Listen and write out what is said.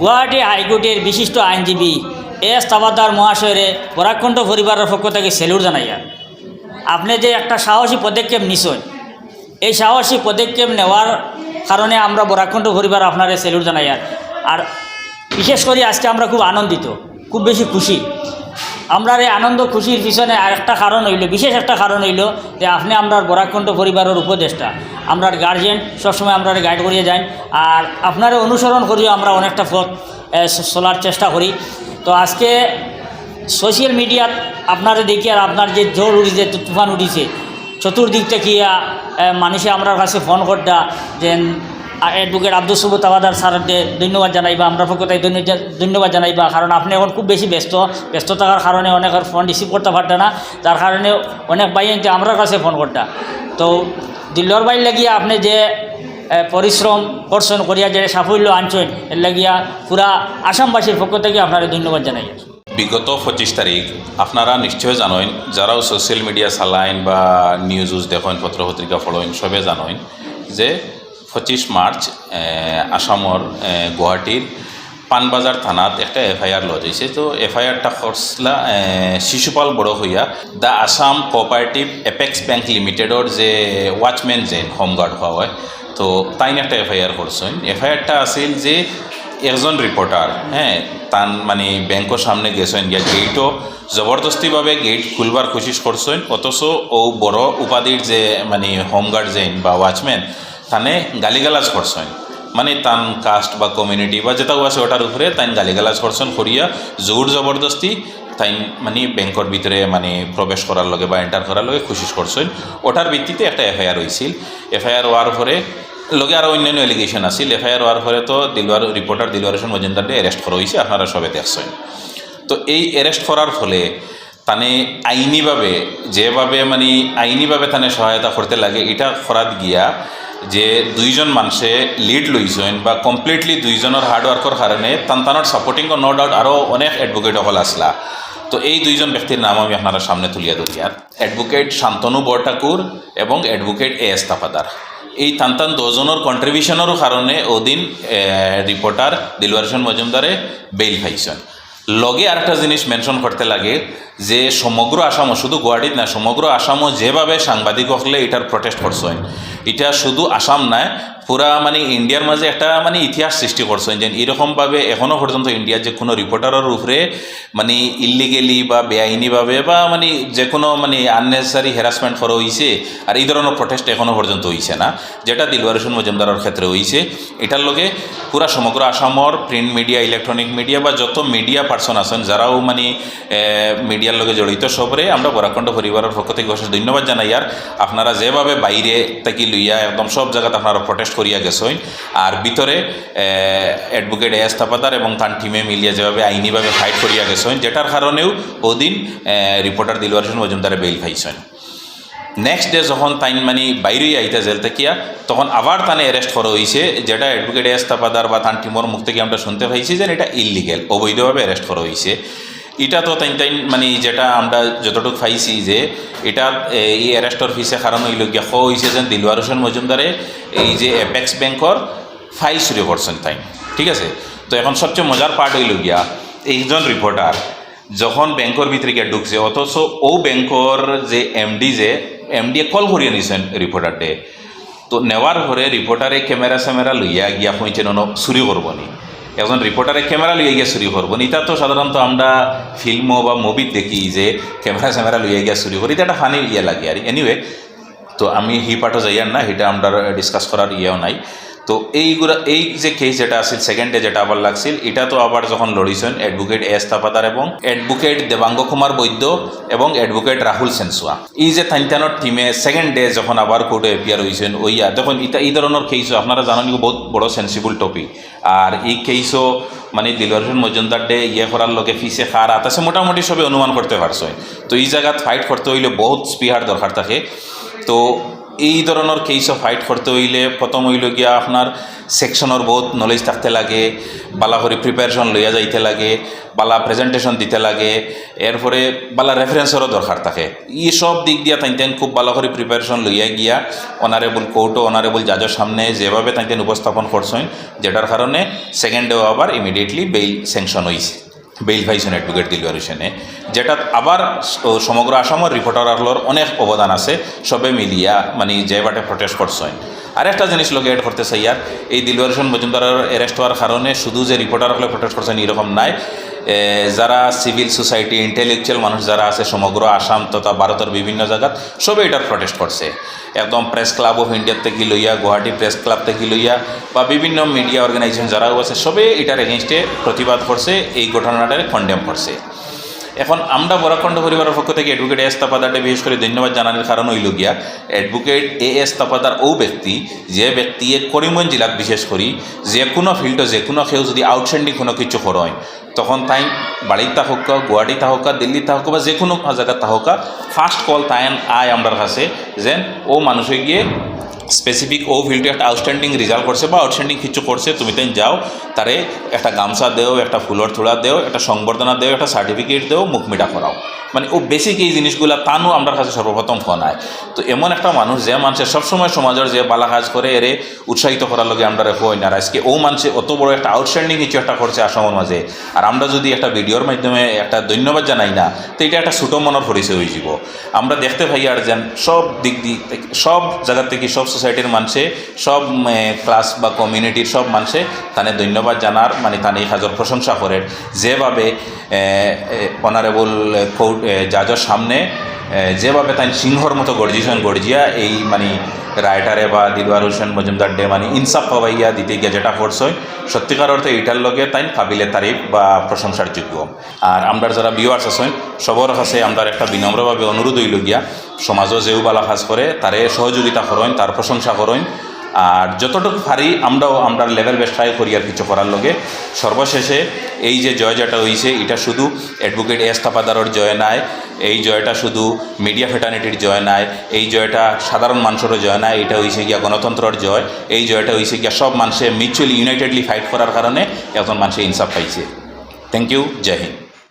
গুয়াহাটি হাইকোর্টের বিশিষ্ট আইনজীবী এস তাবাদার মহাশয়ের পরাকণ্ঠ পরিবারের পক্ষ থেকে সেলুট জানাইয়া, আপনি যে একটা সাহসী পদক্ষেপ নিছেন, এই সাহসী পদক্ষেপ নেওয়ার কারণে আমরা বরাকণ্ঠ পরিবার আপনারে সেলুট জানাইয়া, আর বিশেষ করে আজকে আমরা খুব আনন্দিত, খুব বেশি খুশি। আমরা এই আনন্দ খুশির পিছনে একটা কারণ হইল, বিশেষ একটা কারণ হইল যে আপনি আমরা বরাকণ্ঠ পরিবারের উপদেষ্টা। আমরা গার্জেন সবসময় আমরা গাইড করিয়ে যাই। আর আপনারা অনুসরণ করিও আমরা অনেকটা পথ চলার চেষ্টা করি। তো আজকে সোশ্যাল মিডিয়াত আপনারা দেখি আর আপনার যে জোর উঠিছে তুফান উঠিছে চতুর্দিক থেকে মানুষে আমরা কাছে ফোন করতা যে অ্যাডভোকেট আব্দুল সুবুত আবাদার স্যারকে ধন্যবাদ জানাইবা আমরা পক্ষ ধন্যবাদ জানাইবা কারণ আপনি এখন খুব বেশি ব্যস্ত। ব্যস্ত থাকার কারণে অনেকের ফোন রিসিভ করতে পারত না। তার কারণে অনেক ভাই আনতে আমরা কাছে ফোন করতা। তো দিল্লর বাইর লাগিয়া আপনি যে পরিশ্রম করছেন, করিয়া যে সাফল্য আনছেন, এর লাগিয়া পুরা আসামবাসীর পক্ষ থেকে আপনারা ধন্যবাদ জানাই। বিগত পঁচিশ তারিখ আপনারা নিশ্চয় জানেন যারাও সোশ্যাল মিডিয়া চালাইন বা নিউজ উজ দেখেন, পত্র পত্রিকা ফলোইন সবে জানেন যে পঁচিশ মার্চ আসামর গুয়াহাটির পানবাজার থানাত একটা এফআইআর লজ হয়েছে তো এফআইআরটা খরসলা শিশুপাল বড় হইয়া the Assam cooperative apex bank লিমিটেডর যে ওয়াচম্যান যে হোমগার্ড হওয়া হয়, তো তাইন একটা এফআইআর করছেন এফআইআরটা আছিল যে একজন রিপোর্টার হ্যাঁ তান মানে ব্যাংকের সামনে গেছেন গিয়া গেটও জবরদস্তিভাবে গেট খুলবার কোশিশ করছেন অথচ ও বড় উপাধির যে মানে হোমগার্ড যেন বা ওয়াচম্যান তানে গালিগালাজ করছেন মানে তান কাস্ট বা কমিউনিটি বা যেটাও আছে ওটার উপরে তাই গালিগালাজ করছেন করিয়া জোর জবরদস্তি তাই মানে ব্যাংকর ভিতরে মানে প্রবেশ করার লগে বা এন্টার করার লগে কোশিশ করছেন ওটার ভিত্তিতে একটা এফআইআর হয়েছিল এফআইআর হওয়ার পরে, লগে আরও অন্যান্য এলিগেশন আছিল। এফআইআর হওয়ার পরে তো দিলওয়ার রিপোর্টার দিলওয়ার হোসেন মজুমদারকে অ্যারেস্ট করা হয়েছে আপনারা সবে দেখছেন। তো এই অ্যারেস্ট করার ফলে তানে আইনিভাবে, যেভাবে মানে আইনিভাবে তানে সহায়তা করতে লাগে, এটা করাত গিয়া যে দুইজন মানুষে লিড লইছেন বা কমপ্লিটলি দুইজনের হার্ডওয়ার্কের কারণে তান তানোর সাপোর্টিং নো ডাউট আরও অনেক অ্যাডভোকেট হল আসলা তো এই দুইজন ব্যক্তির নাম আমি আপনারা সামনে তুলিয়া ধরি। আর অ্যাডভোকেট শান্তনু বরঠাকুর এবং অ্যাডভোকেট এ এস তাফাদার এই টান দজনের কন্ট্রিবিউশনেরও কারণে ওদিন রিপোর্টার দিলওয়ার হোসেন মজুমদারে বেইল পাইছেন। লগে আরেকটা জিনিস মেনশন করতে লাগে যে সমগ্র আসামও, শুধু গুয়াহাটিত না, সমগ্র আসামও যেভাবে সাংবাদিক হকলে এটার প্রটেস্ট করছেন, এটা শুধু আসাম নাই, পুরা মানে ইন্ডিয়ার মাঝে একটা মানে ইতিহাস সৃষ্টি করছেন যে এরকমভাবে এখনও পর্যন্ত ইন্ডিয়ার যে কোনো রিপোর্টারের উপরে মানে ইলিগেলি বা বেআইনিভাবে বা মানে যে কোনো মানে আননেসারি হ্যারাসমেন্ট করা হয়েছে আর এই ধরনের প্রটেস্ট এখনও পর্যন্ত হয়েছে না, যেটা দিলওয়ার মজুমদারের ক্ষেত্রে হয়েছে এটার লগে পুরা সমগ্র আসামর প্রিন্ট মিডিয়া ইলেকট্রনিক মিডিয়া বা যত মিডিয়া পার্সন আছেন যারাও মানে মিডিয়ার লগে জড়িত সবরে আমরা বরাকণ্ড পরিবারের পক্ষ থেকে অশেষ ধন্যবাদ জানাই। আর আপনারা যেভাবে বাইরে থেকে লইয়া একদম সব জায়গাতে আপনারা প্রটেস্ট করিয়া গেছেন। আর ভিতরে অ্যাডভোকেট এস থাপাদার এবং তার টিমে মিলিয়ে যেভাবে আইনিভাবে ফাইট করিয়া গেছেন, যেটার কারণেও ওদিন রিপোর্টার দিলওয়ার হোসেন মজুমদারে বেইল পাইছেন। নেক্সট ডে যখন তাইন মানে বাইরেই আইতে জেল থেকিয়া, তখন আবার তানে অ্যারেস্ট করা হয়েছে যেটা অ্যাডভোকেট এস তাপাদার বা তান টিমর মুখ থেকে আমরা শুনতে পাইছি যে এটা ইলিগেল অবৈধভাবে অ্যারেস্ট করা হয়েছে এটা তো তাই তাই মানে যেটা আমরা যতটুকু পাইছি যে এটা এই অ্যারেস্টর ফিসে কারণ হইল গিয়া খ হয়েছে যে দিলওয়ার হোসেন মজুমদারে এই যে অ্যাপেক্স ব্যাংকর ফাইল শুরু করছেন তাই ঠিক আছে? তো এখন সবচেয়ে মজার পার্ট হইল গিয়া, এইজন রিপোর্টার যখন ব্যাংকর ভিতরে গিয়ে ঢুকছে, অথচ ও ব্যাংকর যে এমডি যে এমডি কল করিয়ে নিছেন রিপোর্টার ডে তো নেওয়ার পরে রিপোর্টারে ক্যামেরা স্যামেরা লইয়া গিয়া হইছে নো। চুরি করবনি একজন রিপোর্টারে ক্যামেরা লইয়া গিয়া চুরি করবনি এটা তো সাধারণত আমরা ফিল্ম বা মুভিত দেখি যে ক্যামেরা স্যামেরা লইয়া গিয়া চুরি করি এটা একটা ফানি ইয়ে লাগে আর এনিওয়ে তো আমি হি পাঠও যাইয়ার না সেটা আমরা ডিসকাস করার ইয়েও নাই। তো এইগুলা এই যে কেস যেটা আছিল সেকেন্ডে যেটা আবার লাগছিল, এটা তো আবার যখন লড়িছেন অ্যাডভোকেট এস তাপাদার এবং অ্যাডভোকেট দেবাঙ্গ কুমার বৈদ্য এবং অ্যাডভোকেট রাহুল সেনসুয়া এই যে তাইনটানোর টিমে সেকেন্ড ডে যখন আবার কোর্টে এপিয়ার হয়েছেন ওইয়া দেখুন এটা এই ধরনের কেসও আপনারা জানেন বহুত বড় সেন্সিবল টপিক আর এই কেসও মানে দিলওয়ার মজুমদার ডে ইয়ে করার লগে ফিসে খার আতাসে মোটামুটি সবে অনুমান করতে পারছেন। তো এই জায়গাত ফাইট করতে হইলে বহুত স্পিহার দরকার থাকে। তো এই ধরনের কেসও ফাইট করতে হইলে প্রথম হইল গিয়া আপনার সেকশনের বহুত নলেজ থাকতে লাগে বালা করে প্রিপারেশন লইয়া যাইতে লাগে, বালা প্রেজেন্টেশন দিতে লাগে, এরপরে বালা রেফারেন্সেরও দরকার থাকে। এই সব দিক দিয়া তাইতেন খুব ভালো করে প্রিপারেশন লইয়া গিয়া অনারেবল কোর্টও অনারেবল জাজের সামনে যেভাবে তাইতেন উপস্থাপন করছেন, যেটার কারণে সেকেন্ডেও আবার ইমিডিয়েটলি বেইল স্যাংশন হয়েছে বেইল ভাইসন অ্যাডভোকেট দিলওয়ার হোসেনে যেটা আবার সমগ্র আসামের রিপোর্টার অনেক অবদান আছে সবে মিলিয়া মানে যে বাটে প্রটেস্ট করছেন আরেকটা জিনিস লোক এড করতে চাই আর এই দিলওয়ার হোসেন মজুমদারের অ্যারেস্ট হওয়ার কারণে শুধু যে রিপোর্টারগুলো প্রটেস্ট করছেন এরকম নাই। যারা সিভিল সোসাইটি ইন্টেলেকচুয়াল মানুষ যারা আছে, সমগ্র আসাম তথা ভারতের বিভিন্ন জায়গাত, সবে এটার প্রটেস্ট করছে। একদম প্রেস ক্লাব অফ ইন্ডিয়ার থেকে লইয়া, গুয়াহাটি প্রেস ক্লাব থেকে লইয়া, বা বিভিন্ন মিডিয়া অর্গানাইজেশন যারাও আছে, সবে এটার এগেনস্টে প্রতিবাদ করছে, এই ঘটনাটারে কন্ডেম করছে। এখন আমরা বরাখণ্ড পরিবারের পক্ষ থেকে অ্যাডভোকেট এস তাপাদারকে বিশেষ করে ধন্যবাদ জানানোর কারণ হইল গিয়া অ্যাডভোকেট এ এস তাপাদার ও ব্যক্তি, যে ব্যক্তিয়ে করিমগঞ্জ জেলাত বিশেষ করি, যে কোনো ফিল্ডে যে কোনো কেউ যদি আউটস্ট্যান্ডিং কোনো কিছু করয় তখন তাই বাড়ির থাকুক গুয়াহাটি থাকুক দিল্লি থাকুক বা যে কোনো জায়গায় থাকুক ফার্স্ট কল তাইন আয় আমরার কাছে, যেন ও মানুষে গিয়ে স্পেসিফিক ও ফিল্ডে একটা আউটস্ট্যান্ডিং রেজাল্ট করছে বা আউটস্ট্যান্ডিং কিছু করছে, তুমি তাই যাও, তারে একটা গামছা দেও, একটা ফুলর থোড়া দেও, একটা সংবর্ধনা দেও, একটা সার্টিফিকেট দেও, মুখ মিটা করাও। মানে ও বেসিক এই জিনিসগুলো তানও আমার কাছে সর্বপ্রথম ফোন আয় তো এমন একটা মানুষ যে মানুষের সবসময় সমাজের যে বালা কাজ করে, এরে উৎসাহিত করার লগে আমরা হই না। আজকে ও মানুষে অত বড় একটা আউটস্ট্যান্ডিং কিছু একটা করছে আসামের মাঝে। আর আমরা যদি একটা ভিডিওর মাধ্যমে একটা ধন্যবাদ জানাই না, তো এটা একটা ছোটো মনের পরিচয় হয়ে যাব। আমরা দেখতে পাই আর যেন সব দিক থেকে, সব জায়গা থেকে, সব সোসাইটির মানুষে সব ক্লাস বা কমিউনিটির সব মানুষে তানে ধন্যবাদ জানার মানে তানে কাজের প্রশংসা করেন। যেভাবে অনারেবল কোর্ট জাজের সামনে যেভাবে তাই সিংহর মতো গর্জিয়েছেন, গর্জিয়া এই মানে রাইটারে বা দিলওয়ার হোসেন মজুমদার ডে মানে ইনসাফ পাবাইয়া দিতে গিয়ে যেটা ফোর্স হয় সত্যিকার অর্থে এটার লগে তাই কাবিলে তারিফ বা প্রশংসার যোগ্য। আর আমরা যারা বিওয়ার্স আছেন, সবর কাছে আমরা একটা বিনম্রভাবে অনুরোধ হইল গিয়া সমাজও যেও বালা কাজ করে, তারে সহযোগিতা করেন, তার প্রশংসা করেন। আর যতটুকু পারি আমরাও আমরা লেভেল বেস্ট ট্রাই করি আর কিছু করার লগে। সর্বশেষে এই যে জয় যেটা হয়েছে এটা শুধু অ্যাডভোকেট এস তাপাদারর জয় নাই, এই জয়টা শুধু মিডিয়া ফেটার্নিটির জয় নাই, এই জয়টা সাধারণ মানুষেরও জয় নাই, এটা হয়েছে গিয়া গণতন্ত্রর জয়, এই জয়টা হয়েছে গিয়া সব মানুষে মিউচুয়ালি ইউনাইটেডলি ফাইট করার কারণে এখন মানুষে ইনসাফ পাইছে। থ্যাংক ইউ জয় হিন্দ।